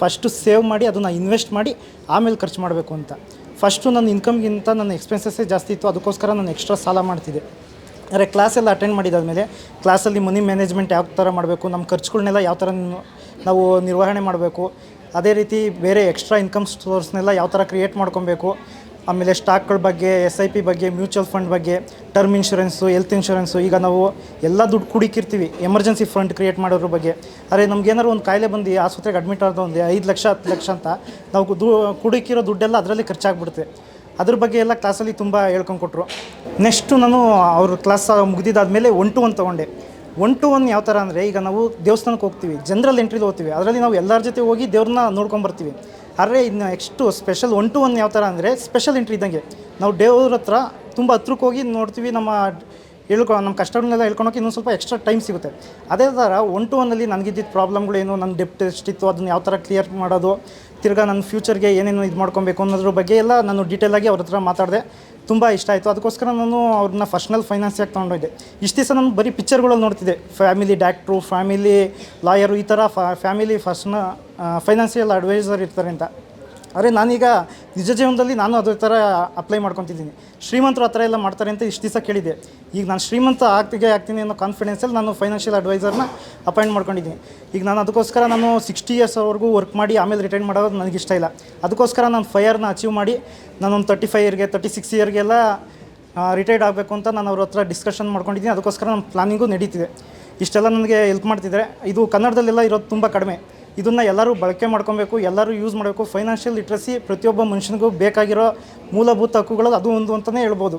First save ಮಾಡಿ ಅದನ್ನು invest ಮಾಡಿ ಆಮೇಲೆ ಖರ್ಚು ಮಾಡಬೇಕು ಅಂತ. ಫಸ್ಟು ನನ್ನ ಇನ್ಕಮ್ಗಿಂತ ನನ್ನ ಎಕ್ಸ್ಪೆನ್ಸಸ್ಸೇ ಜಾಸ್ತಿ ಇತ್ತು, ಅದಕ್ಕೋಸ್ಕರ ನಾನು ಎಕ್ಸ್ಟ್ರಾ ಸಾಲ ಮಾಡ್ತಿದ್ದೆ. ಆದರೆ ಕ್ಲಾಸೆಲ್ಲ ಅಟೆಂಡ್ ಮಾಡಿದಾದ್ಮೇಲೆ ಕ್ಲಾಸಲ್ಲಿ ಮನಿ ಮ್ಯಾನೇಜ್ಮೆಂಟ್ ಯಾವ ಥರ ಮಾಡಬೇಕು ನಮ್ಮ ಖರ್ಚುಗಳನ್ನೆಲ್ಲ ಯಾವ ಥರ ನಾವು ನಿರ್ವಹಣೆ ಮಾಡಬೇಕು, ಅದೇ ರೀತಿ ಬೇರೆ ಎಕ್ಸ್ಟ್ರಾ ಇನ್ಕಮ್ ಸೋರ್ಸ್ನೆಲ್ಲ ಯಾವ ಥರ ಕ್ರಿಯೇಟ್ ಮಾಡ್ಕೊಬೇಕು ಆಮೇಲೆ ಸ್ಟಾಕ್ಗಳ ಬಗ್ಗೆ ಎಸ್ ಐ ಪಿ ಬಗ್ಗೆ, ಮ್ಯೂಚುವಲ್ ಫಂಡ್ ಬಗ್ಗೆ, ಟರ್ಮ್ ಇನ್ಶೂರೆನ್ಸು, ಹೆಲ್ತ್ ಇನ್ಶೂರೆನ್ಸು, ಈಗ ನಾವು ಎಲ್ಲ ದುಡ್ಡು ಕುಡಿಕಿರ್ತೀವಿ, ಎಮರ್ಜೆನ್ಸಿ ಫಂಡ್ ಕ್ರಿಯೇಟ್ ಮಾಡೋದ್ರ ಬಗ್ಗೆ. ಅರೆ ನಮ್ಗೇನಾದ್ರು ಒಂದು ಕಾಯಿಲೆ ಬಂದು ಆಸ್ಪತ್ರೆಗೆ ಅಡ್ಮಿಟ್ ಆದ ಒಂದು ಐದು ಲಕ್ಷ, ಹತ್ತು ಲಕ್ಷ ಅಂತ, ನಾವು ದು, ಕುಡಿಕಿರೋ ದುಡ್ಡೆಲ್ಲ ಅದರಲ್ಲಿ ಖರ್ಚಾಗ್ಬಿಡುತ್ತೆ. ಅದ್ರ ಬಗ್ಗೆ ಎಲ್ಲ ಕ್ಲಾಸಲ್ಲಿ ತುಂಬ ಹೇಳ್ಕೊಂಡು ಕೊಟ್ಟರು ನೆಕ್ಸ್ಟು ನಾನು ಅವ್ರ ಕ್ಲಾಸ್ ಮುಗಿದಿದ್ದಾದಮೇಲೆ ಒನ್ ಟು ಒನ್ ತೊಗೊಂಡೆ. ಒನ್ ಟು ಒನ್ ಯಾವ ಥರ ಅಂದರೆ ಈಗ ನಾವು ದೇವಸ್ಥಾನಕ್ಕೆ ಹೋಗ್ತೀವಿ ಜನರಲ್ ಎಂಟ್ರಿಲಿ ಹೋಗ್ತೀವಿ. ಅದರಲ್ಲಿ ನಾವು ಎಲ್ಲರ ಜೊತೆ ಹೋಗಿ ದೇವ್ರನ್ನ ನೋಡ್ಕೊಂಬರ್ತೀವಿ ಆದರೆ ಇನ್ನು next special one to one ಯಾವ ಥರ ಅಂದರೆ ಸ್ಪೆಷಲ್ ಎಂಟ್ರಿ ಇದ್ದಂಗೆ. ನಾವು ದೇವ್ರ ಹತ್ರ ತುಂಬ ಹತ್ರಕ್ಕೆ ಹೋಗಿ ನೋಡ್ತೀವಿ ನಮ್ಮ ಹೇಳ್ಕೊ ನಮ್ಮ ಕಸ್ಟಮರ್ನೆಲ್ಲ ಹೇಳ್ಕೊಳೋಕೆ ಇನ್ನೊಂದು ಸ್ವಲ್ಪ ಎಕ್ಸ್ಟ್ರಾ ಟೈಮ್ ಸಿಗುತ್ತೆ. ಅದೇ ಥರ ಒನ್ ಟು ಒನ್ನಲ್ಲಿ ನನಗಿದ್ದಿದ್ದ ಪ್ರಾಬ್ಲಮ್ಗಳೇನು ನನ್ನ ಡೆಪ್ಟ್ ಎಷ್ಟಿತ್ತು ಅದನ್ನು ಯಾವ ಥರ ಕ್ಲಿಯರ್ ಮಾಡೋದು, ತಿರ್ಗಾ ನನ್ನ ಫ್ಯೂಚರ್ಗೆ ಏನೇನು ಇದು ಮಾಡ್ಕೊಬೇಕು ಅನ್ನೋದ್ರ ಬಗ್ಗೆ ಎಲ್ಲ ನಾನು ಡೀಟೇಲಾಗಿ ಅವ್ರ ಹತ್ರ ಮಾತಾಡಿದೆ. ತುಂಬ ಇಷ್ಟ ಆಯಿತು. ಅದಕ್ಕೋಸ್ಕರ ನಾನು ಅವ್ರನ್ನ ಫಸ್ಟ್ನಲ್ಲಿ ಫೈನಾನ್ಸಿಯಾಗಿ ತೊಗೊಂಡೋಯ್ದೆ? ಇಷ್ಟು ದಿವಸ ನಾನು ಬರೀ ಪಿಕ್ಚರ್ಗಳಲ್ಲಿ ನೋಡ್ತಿದ್ದೆ. ಫ್ಯಾಮಿಲಿ ಡಾಕ್ಟ್ರು ಫ್ಯಾಮಿಲಿ ಲಾಯರು ಈ ಥರ ಫ್ಯಾಮಿಲಿ ಫಸ್ಟ್ನ ಫೈನಾನ್ಷಿಯಲ್ ಅಡ್ವೈಸರ್ ಇರ್ತಾರೆ ಅಂತ. ಆದರೆ ನಾನೀಗ ನಿಜ ಜೀವನದಲ್ಲಿ ನಾನು ಅದೇ ಥರ ಅಪ್ಲೈ ಮಾಡ್ಕೊತಿದ್ದೀನಿ. ಶ್ರೀಮಂತರು ಆ ಥರ ಎಲ್ಲ ಮಾಡ್ತಾರೆ ಅಂತ ಇಷ್ಟು ದಿವಸ ಕೇಳಿದೆ ಈಗ ನಾನು ಶ್ರೀಮಂತ ಆಗ್ತಿಗೆ ಆಗ್ತೀನಿ ಅನ್ನೋ ಕಾನ್ಫಿಡೆನ್ಸಲ್ಲಿ ನಾನು ಫೈನಾನ್ಷಿಯಲ್ ಅಡ್ವೈಸರ್ನ ಅಪಾಯಿಂಟ್ ಮಾಡ್ಕೊಂಡಿದ್ದೀನಿ. ಈಗ ನಾನು ಅದಕ್ಕೋಸ್ಕರ ನಾನು ಸಿಕ್ಸ್ಟಿ ಇಯರ್ಸ್ವರೆಗೂ ವರ್ಕ್ ಮಾಡಿ ಆಮೇಲೆ ರಿಟೈನ್ ಮಾಡೋದು ನನಗೆ ಇಷ್ಟ ಇಲ್ಲ. ಅದಕ್ಕೋಸ್ಕರ ನಾನು ಫೈಯರ್ನ ಅಚೀವ್ ಮಾಡಿ ನಾನೊಂದು ತರ್ಟಿ ಫೈವ್ ಇಯರ್ಗೆ ತರ್ಟಿ ಸಿಕ್ಸ್ ಇಯರ್ಗೆಲ್ಲ ರಿಟೈರ್ಡ್ ಆಗಬೇಕು ಅಂತ ನಾನು ಅವ್ರ ಹತ್ರ ಡಿಸ್ಕಷನ್ ಮಾಡ್ಕೊಂಡಿದ್ದೀನಿ. ಅದಕ್ಕೋಸ್ಕರ ನಮ್ಮ ಪ್ಲಾನಿಂಗು ನಡೀತಿದೆ. ಇಷ್ಟೆಲ್ಲ ನನಗೆ ಹೆಲ್ಪ್ ಮಾಡ್ತಿದ್ದಾರೆ. ಇದು ಕನ್ನಡದಲ್ಲೆಲ್ಲ ಇರೋದು ತುಂಬ ಕಡಿಮೆ. ಇದನ್ನು ಎಲ್ಲರೂ ಬಳಕೆ ಮಾಡ್ಕೊಬೇಕು, ಎಲ್ಲರೂ ಯೂಸ್ ಮಾಡಬೇಕು. ಫೈನಾನ್ಷಿಯಲ್ ಲಿಟ್ರಸಿ ಪ್ರತಿಯೊಬ್ಬ ಮನುಷ್ಯನಿಗೂ ಬೇಕಾಗಿರೋ ಮೂಲಭೂತ ಹಕ್ಕುಗಳು ಅದು ಒಂದು ಅಂತಲೇ ಹೇಳ್ಬೋದು.